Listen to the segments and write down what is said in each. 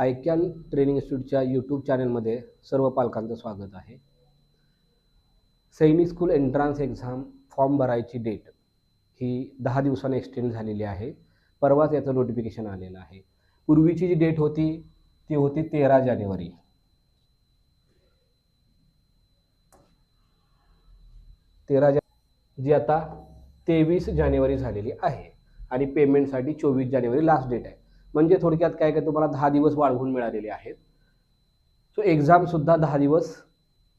आयकॅन training इन्स्टिट्यूटच्या YouTube चॅनलमध्ये सर्व पालकांचं स्वागत आहे. Sainik school entrance exam form भरायची डेट ही दहा दिवसांनी एक्सटेंड झालेली आहे. परवाच याचं नोटिफिकेशन आलेलं आहे. पूर्वीची जी डेट होती ती होती तेरा जानेवारी. तेरा जा जी आता तेवीस जानेवारी झालेली आहे आणि पेमेंटसाठी चोवीस जानेवारी लास्ट डेट आहे. म्हणजे थोडक्यात काय काय तुम्हाला दहा दिवस वाढवून मिळालेले आहेत. सो एक्झामसुद्धा दहा दिवस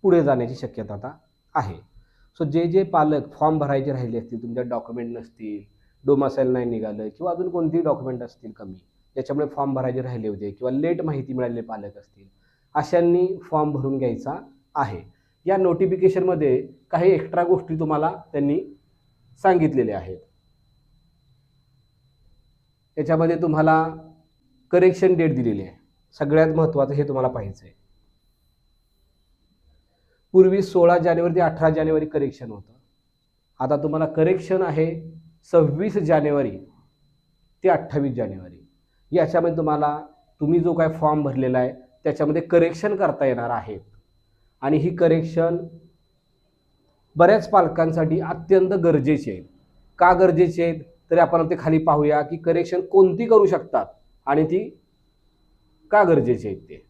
पुढे जाण्याची शक्यता आता आहे. सो जे जे पालक फॉर्म भरायचे राहिले असतील तुमच्या डॉक्युमेंट नसतील डोमासेल नाही निघालं किंवा अजून कोणतेही डॉक्युमेंट असतील कमी ज्याच्यामुळे फॉर्म भरायचे राहिले होते किंवा लेट माहिती मिळालेले पालक असतील अशांनी फॉर्म भरून घ्यायचा आहे. या नोटिफिकेशनमध्ये काही एक्स्ट्रा गोष्टी तुम्हाला त्यांनी सांगितलेल्या आहेत. याच्यामध्ये तुम्हाला करेक्शन डेट दिलेली आहे. सगळ्यात महत्त्वाचं हे तुम्हाला पाहिजे आहे. पूर्वी सोळा जानेवारी ते अठरा जानेवारी करेक्शन होतं. आता तुम्हाला करेक्शन आहे सव्वीस जानेवारी ते अठ्ठावीस जानेवारी. याच्यामध्ये तुम्हाला तुम्ही जो काय फॉर्म भरलेला आहे त्याच्यामध्ये करेक्शन करता येणार आहे. आणि ही करेक्शन बऱ्याच पालकांसाठी अत्यंत गरजेची आहेत का गरजेची आहेत तरी आपण ते खाली पाहूया की करेक्शन कोणती करू शकतात आणि ती का गरजेची आहेत ते.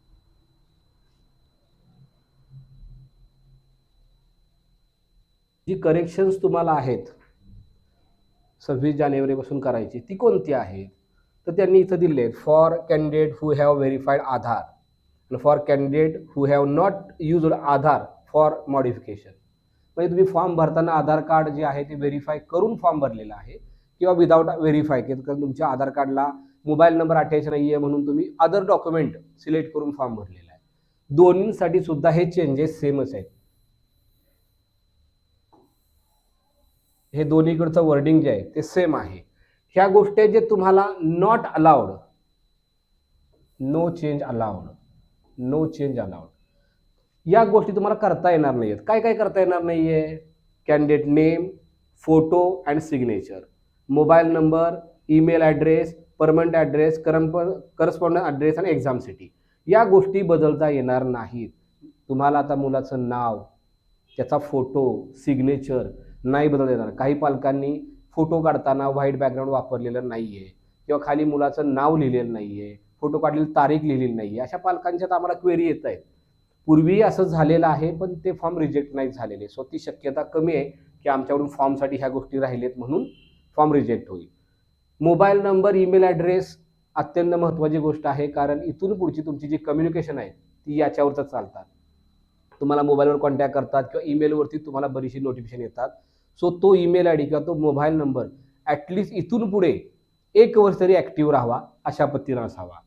जी करेक्शन्स तुम्हाला आहेत सव्वीस जानेवारीपासून करायची ती कोणती आहेत तर त्यांनी इथं दिले आहेत for candidate who have verified Aadhaar. आणि for candidate who have not use Aadhaar for modification म्हणजे तुम्ही फॉर्म भरताना आधार कार्ड जे आहे ते व्हेरीफाय करून फॉर्म भरलेला आहे. किंवा विदाऊट व्हेरीफाय की तुमच्या आधार कार्डला मोबाईल नंबर अटॅच नाही आहे म्हणून तुम्ही अदर डॉक्युमेंट सिलेक्ट करून फॉर्म भरलेला आहे. दोन्हींसाठी सुद्धा हे चेंजेस सेमच आहेत. हे दोन्हीकडचं वर्डिंग जे आहे ते सेम आहे. ह्या गोष्टी जे तुम्हाला not allowed no change allowed no change allowed या गोष्टी तुम्हाला करता येणार नाही आहेत काय काय करता येणार नाही आहे candidate name photo and signature mobile number email address permanent address करंप correspondent address आणि एक्झाम सिटी. या गोष्टी बदलता येणार नाहीत. तुम्हाला आता मुलाचं नाव त्याचा फोटो सिग्नेचर नाही बदलता येणार. काही पालकांनी फोटो काढताना व्हाईट बॅकग्राऊंड वापरलेलं नाही आहे किंवा खाली मुलाचं नाव लिहिलेलं नाही आहे फोटो काढलेली तारीख लिहिलेली नाही आहे अशा पालकांच्यात आम्हाला क्वेरी येत आहेत. पूर्वी असं झालेलं आहे पण ते फॉर्म रिजेक्ट नाही झालेले. सो ती शक्यता कमी आहे की आमच्याकडून फॉर्मसाठी ह्या गोष्टी राहिलेत म्हणून फॉर्म रिजेक्ट होईल. मोबाईल नंबर ईमेल ॲड्रेस अत्यंत महत्त्वाची गोष्ट आहे कारण इथून पुढची तुमची जी कम्युनिकेशन आहे ती याच्यावरच चालतात. तुम्हाला मोबाईलवर कॉन्टॅक्ट करतात किंवा ईमेलवरती तुम्हाला बरीचशी नोटिफिकेशन येतात. सो तो ईमेल आय डी किंवा तो मोबाईल नंबर ॲटलिस्ट इथून पुढे एक वर्ष तरी ॲक्टिव्ह राहावा अशा पद्धतीनं असावा.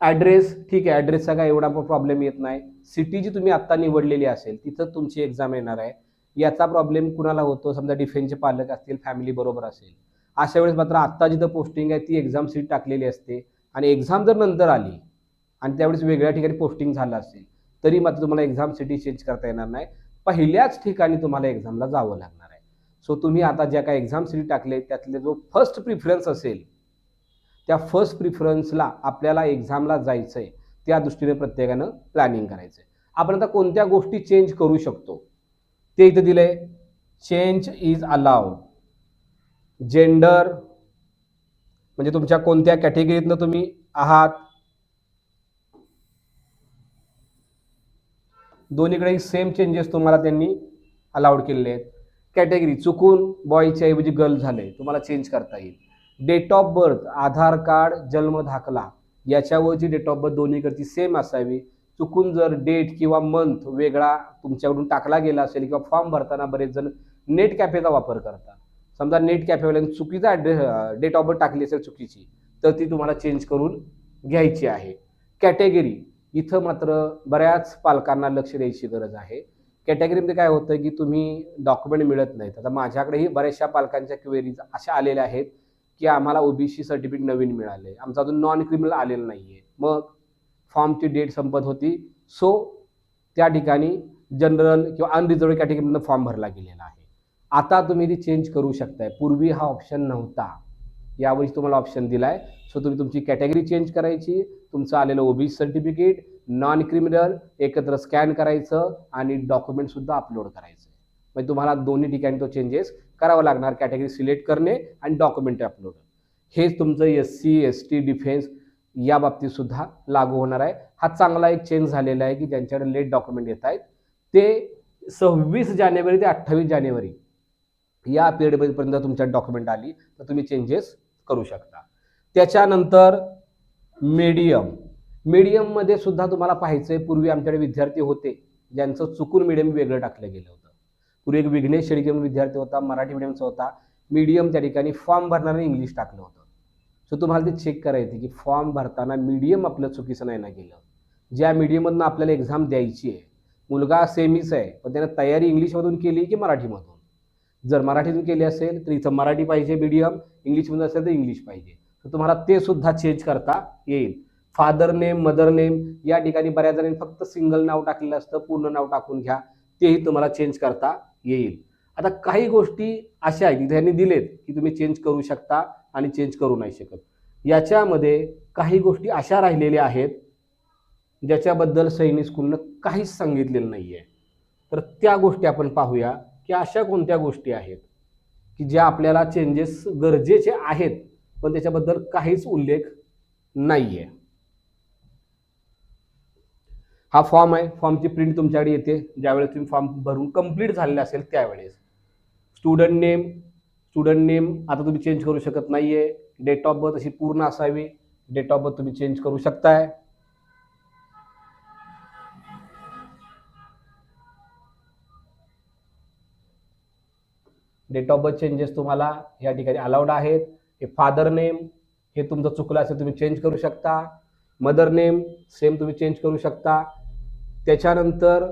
ॲड्रेस ठीक आहे ॲड्रेसचा काय एवढा प्रॉब्लेम येत नाही. सिटी जी तुम्ही आत्ता निवडलेली असेल तिथं तुमची एक्झाम येणार आहे. याचा प्रॉब्लेम कुणाला होतो? समजा डिफेन्सचे पालक असतील फॅमिली बरोबर असेल. अशा वेळेस मात्र आत्ता जिथं पोस्टिंग आहे ती एक्झाम सीट टाकलेली असते. आणि एक्झाम जर नंतर आली आणि त्यावेळेस वेगळ्या ठिकाणी पोस्टिंग झालं असेल तरी मात्र तुम्हाला एक्झाम सिटी चेंज करता येणार नाही. पहिल्याच ठिकाणी तुम्हाला एक्झामला जावं लागणार आहे. सो तुम्ही आता ज्या काही एक्झाम सिटी टाकले त्यातले जो फर्स्ट प्रिफरन्स असेल त्या फर्स्ट प्रिफरन्सला आपल्याला एक्झामला जायचं आहे त्या दृष्टीने प्रत्येकानं प्लॅनिंग करायचं आहे आपण आता कोणत्या गोष्टी चेंज करू शकतो? ते इथं दिलं आहे चेंज इज अलाउड जेंडर म्हणजे तुमच्या कोणत्या कॅटेगरीतनं तुम्ही आहात? दोन्हीकडे सेम चेंजेस तुम्हाला त्यांनी अलाउड केलेले आहेत. कॅटेगरी चुकून बॉयच्या ऐवजी गर्ल झाले तुम्हाला चेंज करता येईल. Date of birth Aadhaar card जन्म दाखला. याच्यावरची डेट ऑफ बर्थ दोन्हीकडची सेम असावी. चुकून जर डेट किंवा मंथ वेगळा तुमच्याकडून टाकला गेला असेल किंवा फॉर्म भरताना बरेच जण नेट कॅफेचा वापर करतात. समजा नेट कॅफेवाल्याने चुकीचा ॲड्रेस डेट ऑफ बर्थ टाकली असेल चुकीची तर ती तुम्हाला चेंज करून घ्यायची आहे. कॅटेगरी इथं मात्र बऱ्याच पालकांना लक्ष द्यायची गरज आहे. कॅटेगरीमध्ये काय होतं की तुम्ही डॉक्युमेंट मिळत नाहीत. आता माझ्याकडेही बऱ्याचशा पालकांच्या क्वेरीज अशा आलेल्या आहेत की आम्हाला ओबीसी सर्टिफिकेट नवीन मिळाले. आमचा अजून नॉन क्रिमिनल आलेलं नाही आहे मग फॉर्मची डेट संपत होती. सो त्या ठिकाणी जनरल किंवा अनरिझर्व कॅटेगरीमधनं फॉर्म भरला गेलेला आहे. आता तुम्ही ती चेंज करू शकताय. पूर्वी हा ऑप्शन नव्हता. यावर्षी तुम्हाला ऑप्शन दिला आहे सो तुम्ही तुमची कॅटेगरी चेंज करायची. तुमचं आलेलं ओबीसी सर्टिफिकेट नॉन क्रिमिनल एकत्र स्कॅन करायचं आणि डॉक्युमेंटसुद्धा अपलोड करायचं. म्हणजे तुम्हाला दोन्ही ठिकाणी तो चेंजेस करावा लागणार. कॅटेगरी सिलेक्ट करणे आणि डॉक्युमेंट अपलोड हेच तुमचं S C S T defence या बाबतीत सुद्धा लागू होणार आहे. हा चांगला एक चेंज झालेला आहे की ज्यांच्याकडे लेट डॉक्युमेंट येत आहेत. ते सव्वीस जानेवारी ते अठ्ठावीस जानेवारी या पिरियडपर्यंत तुमच्यात डॉक्युमेंट आली तर तुम्ही चेंजेस करू शकता. त्याच्यानंतर मीडियम मीडियममध्ये सुद्धा तुम्हाला पाहायचं आहे पूर्वी आमच्याकडे विद्यार्थी होते ज्यांचं चुकून मीडियम वेगळं टाकलं गेलं होतं. पूर्वी एक विघ्नेश शेडगे विद्यार्थी होता मराठी मीडियमचा होता. मीडियम त्या ठिकाणी फॉर्म भरणारे इंग्लिश टाकलं होतं. तर तुम्हाला ते चेक करायचं की फॉर्म भरताना मीडियम आपलं चुकीचं नाही ना गेलं ज्या मीडियममधनं आपल्याला एक्झाम द्यायची आहे मुलगा सेमीच आहे पण त्यानं तयारी इंग्लिशमधून केली की मराठीमधून? जर मराठीतून केली असेल तर इथं मराठी पाहिजे मीडियम इंग्लिशमधून असेल तर इंग्लिश पाहिजे. तर तुम्हाला ते सुद्धा चेंज करता येईल. फादर नेम मदर नेम या ठिकाणी बऱ्याच जणांनी फक्त सिंगल नाव टाकलेलं असतं पूर्ण नाव टाकून घ्या. तेही तुम्हाला चेंज करता येईल. आता काही गोष्टी अशा आहेत की त्यांनी दिलेत की तुम्ही चेंज करू शकता. आणि चेंज करू नाही शकत. याच्यामध्ये काही गोष्टी अशा राहिलेल्या आहेत ज्याच्याबद्दल सैनिक स्कूलनं काहीच सांगितलेलं नाही आहे तर त्या गोष्टी आपण पाहूया की अशा कोणत्या गोष्टी आहेत की ज्या आपल्याला चेंजेस गरजेचे आहेत पण त्याच्याबद्दल काहीच उल्लेख नाही आहे हा फॉर्म आहे फॉर्मची प्रिंट तुमच्याकडे येते. ज्यावेळेस तुम्ही फॉर्म भरून कंप्लीट झालेला असेल त्यावेळेस. स्टुडंट नेम स्टुडंट नेम आता तुम्ही चेंज करू शकत नाही आहे डेट ऑफ बर्थ अशी पूर्ण असावी. डेट ऑफ बर्थ तुम्ही चेंज करू शकताय. डेट ऑफ बर्थ चेंजेस तुम्हाला या ठिकाणी अलाउड आहेत. हे फादर नेम हे तुमचं चुकलं असेल तुम्ही चेंज करू शकता. मदर नेम सेम तुम्ही चेंज करू शकता. त्याच्यानंतर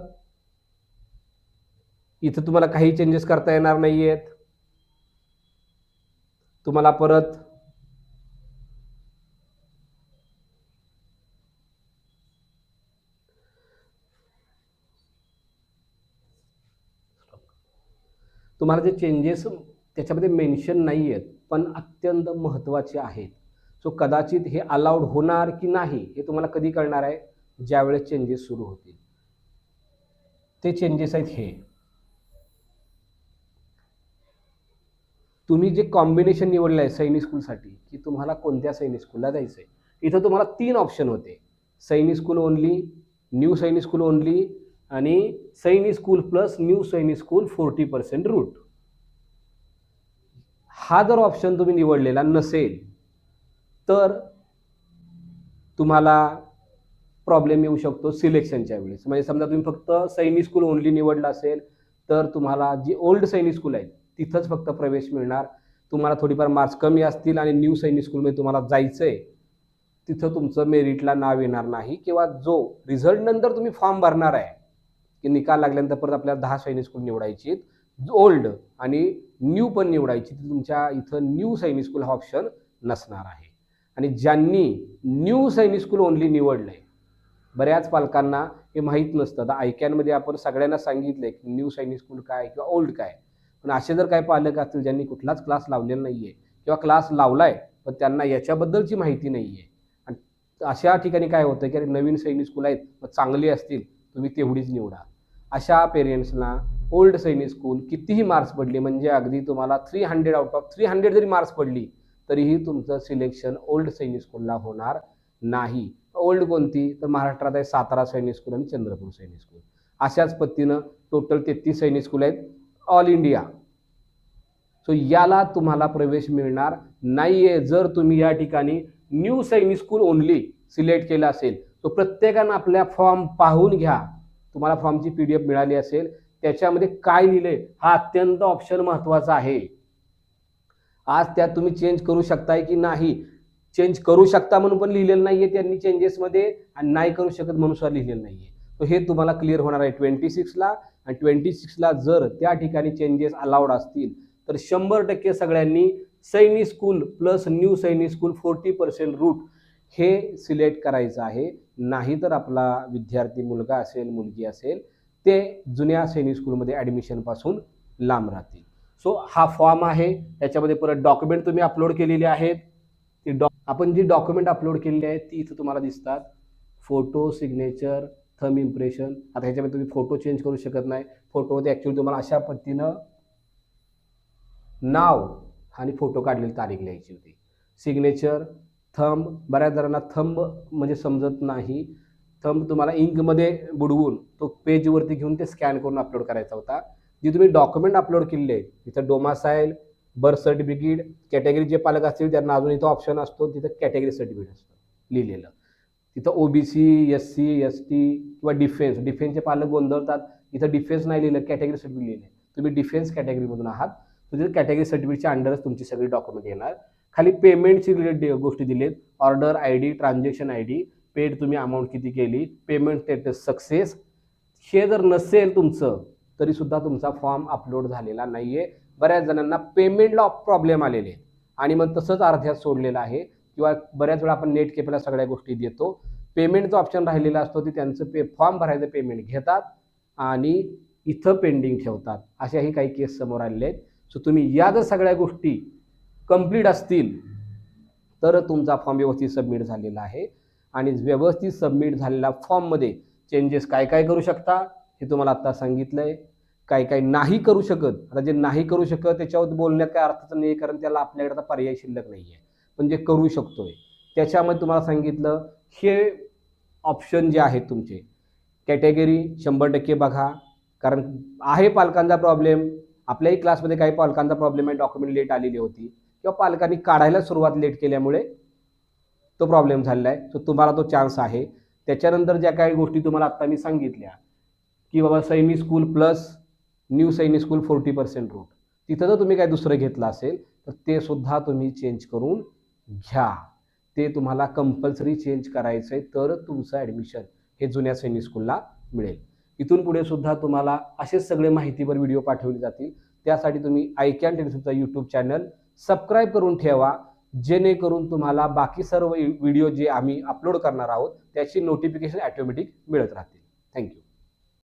इथं तुम्हाला काही चेंजेस करता येणार नाही आहेत तुम्हाला परत तुम्हाला जे चेंजेस त्याच्यामध्ये मेन्शन नाही आहेत पण अत्यंत महत्त्वाचे आहेत. सो कदाचित हे अलाउड होणार की नाही हे तुम्हाला कधी कळणार आहे? ज्यावेळेस चेंजेस सुरू होतील. ते चेंजेस आहेत हे. तुम्ही जे कॉम्बिनेशन निवडलं आहे सैनिक स्कूलसाठी की तुम्हाला कोणत्या सैनिक स्कूलला जायचं आहे इथं तुम्हाला तीन ऑप्शन होते. Sainik school only new Sainik school only आणि Sainik school plus new Sainik school forty percent route हा जर ऑप्शन तुम्ही निवडलेला नसेल तर तुम्हाला प्रॉब्लेम येऊ शकतो सिलेक्शनच्या वेळेस. म्हणजे समजा तुम्ही फक्त सैनिक स्कूल ओनली निवडला असेल तर तुम्हाला जी ओल्ड सैनिक स्कूल आहेत तिथंच फक्त प्रवेश मिळणार. तुम्हाला थोडीफार मार्क्स कमी असतील आणि न्यू सैनिक स्कूलमध्ये तुम्हाला जायचं आहे तिथं तुमचं मेरिटला नाव येणार नाही किंवा जो रिझल्ट नंतर तुम्ही फॉर्म भरणार आहे की निकाल लागल्यानंतर परत आपल्याला दहा सैनिक स्कूल निवडायची ओल्ड आणि न्यू पण निवडायची ती तुमच्या इथं न्यू सैनिक स्कूल हा ऑप्शन नसणार आहे. आणि ज्यांनी न्यू सैनिक स्कूल ओनली निवडलं आहे बऱ्याच पालकांना हे माहीत नसतं. आता ऐक्यांमध्ये आपण सगळ्यांना सांगितलं की न्यू सैनिक स्कूल काय किंवा ओल्ड काय. पण असे जर काही पालक असतील ज्यांनी कुठलाच क्लास लावलेला नाही आहे किंवा क्लास लावला आहे पण त्यांना याच्याबद्दलची माहिती नाही आहे आणि अशा ठिकाणी काय होतं की अरे नवीन सैनिक स्कूल आहेत मग चांगली असतील तुम्ही तेवढीच निवडा. अशा पेरेंट्सना ओल्ड सैनिक स्कूल कितीही मार्क्स पडले म्हणजे अगदी तुम्हाला three hundred out of three hundred जरी मार्क्स पडली तरीही तुमचं सिलेक्शन ओल्ड सैनिक स्कूलला होणार नाही. ओल्ड कोणती? तर महाराष्ट्रात आहे सातारा सैनिक स्कूल आणि चंद्रपूर सैनिक स्कूल अशाच पद्धतीनं टोटल तेहतीस सैनिक स्कूल आहेत. All India. सो याला तुम्हाला प्रवेश मिळणार नाही आहे जर तुम्ही या ठिकाणी न्यू सैनिक स्कूल ओनली सिलेक्ट केलं असेल. तो प्रत्येकानं आपल्या फॉर्म पाहून घ्या. तुम्हाला फॉर्मची पी डी एफ मिळाली असेल. त्याच्यामध्ये काय लिहिले हा अत्यंत ऑप्शन महत्त्वाचा आहे. आज त्यात तुम्ही चेंज करू शकताय की नाही? चेंज करू शकता म्हणून पण लिहिलेलं नाहीये त्यांनी चेंजेसमध्ये आणि नाही करू शकत म्हणून सुद्धा लिहिलेलं नाहीये. तर हे तुम्हाला क्लिअर होणार आहे ट्वेंटी सिक्सला आणि ट्वेंटी सिक्सला जर त्या ठिकाणी चेंजेस अलाउड असतील तर शंभर टक्के सगळ्यांनी Sainik school plus new Sainik school forty percent route हे सिलेक्ट करायचं आहे. नाहीतर आपला विद्यार्थी मुलगा असेल मुलगी असेल ते जुन्या सैनिक स्कूलमध्ये ॲडमिशनपासून लांब राहतील. सो हा फॉर्म आहे. त्याच्यामध्ये परत डॉक्युमेंट तुम्ही अपलोड केलेले आहेत. ती डॉ आपण जी डॉक्युमेंट अपलोड केलेली आहेत ती इथं तुम्हाला दिसतात. फोटो सिग्नेचर थम इम्प्रेशन आता ह्याच्यामध्ये तुम्ही फोटो चेंज करू शकत नाही. फोटोमध्ये ॲक्च्युली तुम्हाला अशा पद्धतीनं नाव आणि फोटो काढलेली तारीख लिहायची होती. सिग्नेचर थंब बऱ्याच जणांना थंब म्हणजे समजत नाही. थंब तुम्हाला इंकमध्ये बुडवून तो पेजवरती घेऊन ते स्कॅन करून अपलोड करायचा होता. जे तुम्ही डॉक्युमेंट अपलोड केलेले तिथं डोमासाईल बर्थ सर्टिफिकेट कॅटेगरी जे पालक असतील त्यांना अजून इथं ऑप्शन असतो तिथं कॅटेगरी सर्टिफिकेट असतं लिहिलेलं. तिथं OBC S C S T किंवा डिफेन्स डिफेन्सचे पालक गोंधळतात. इथं डिफेन्स नाही लिहिलं कॅटेगरी सर्टिफिकेट लिहिले तुम्ही डिफेन्स कॅटेगरीमधून आहात. तर कॅटेगरी सर्टिफिकेटच्या अंडरच तुमची सगळी डॉक्युमेंट येणार. खाली पेमेंटची रिलेटेड गोष्टी दिलेत. Order I D transaction I D paid तुम्ही अमाऊंट किती केली? पेमेंट स्टेटस सक्सेस हे जर नसेल तुमचं तरीसुद्धा तुमचा फॉर्म अपलोड झालेला नाही आहे बऱ्याच जणांना पेमेंटला प्रॉब्लेम आलेले. आणि मग तसंच अर्ध्यात सोडलेलं आहे. किंवा बऱ्याच वेळा आपण नेट केपला सगळ्या गोष्टी देतो. पेमेंट जो ऑप्शन राहिलेला असतो ते त्यांचं पे फॉर्म भरायचं पेमेंट घेतात आणि इथं पेंडिंग ठेवतात. अशाही काही केस समोर आलेले आहेत. सो तुम्ही या जर सगळ्या गोष्टी कंप्लीट असतील तर तुमचा फॉर्म व्यवस्थित सबमिट झालेला आहे. आणि व्यवस्थित सबमिट झालेल्या फॉर्ममध्ये चेंजेस काय काय करू शकता हे तुम्हाला आत्ता सांगितलं आहे काय काय नाही करू शकत आता जे नाही करू शकत त्याच्यावर बोलण्यात काय अर्थच नाही कारण त्याला आपल्याकडे आता पर्याय शिल्लक नाही आहे पण जे करू आहे त्याच्यामध्ये तुम्हाला सांगितलं हे ऑप्शन जे आहेत तुमचे. कॅटेगरी शंभर टक्के बघा. कारण आहे पालकांचा प्रॉब्लेम आपल्याही क्लासमध्ये काही पालकांचा प्रॉब्लेम आहे. डॉक्युमेंट लेट आलेली होती. किंवा पालकांनी काढायला सुरुवात लेट केल्यामुळे तो प्रॉब्लेम झालेला आहे. सो तुम्हाला तो चान्स आहे. त्याच्यानंतर ज्या काही गोष्टी तुम्हाला आत्ता मी सांगितल्या की Baba Saini school plus new Saini school forty percent route तिथं जर तुम्ही काही दुसरं घेतलं असेल तर ते सुद्धा तुम्ही चेंज करून घ्या. ते तुम्हाला कंपल्सरी चेंज करायचं आहे तर तुमचं ॲडमिशन हे जुन्या सैनिक स्कूलला मिळेल. इथून पुढे सुद्धा तुम्हाला असेच सगळे माहितीवर व्हिडिओ पाठवले जातील. त्यासाठी तुम्ही आय कॅन टेलिसचा यूट्यूब चॅनल सबस्क्राईब करून ठेवा. जेणेकरून तुम्हाला बाकी सर्व व्हिडिओ जे आम्ही अपलोड करणार आहोत त्याची नोटिफिकेशन ॲटोमॅटिक मिळत राहतील. थँक्यू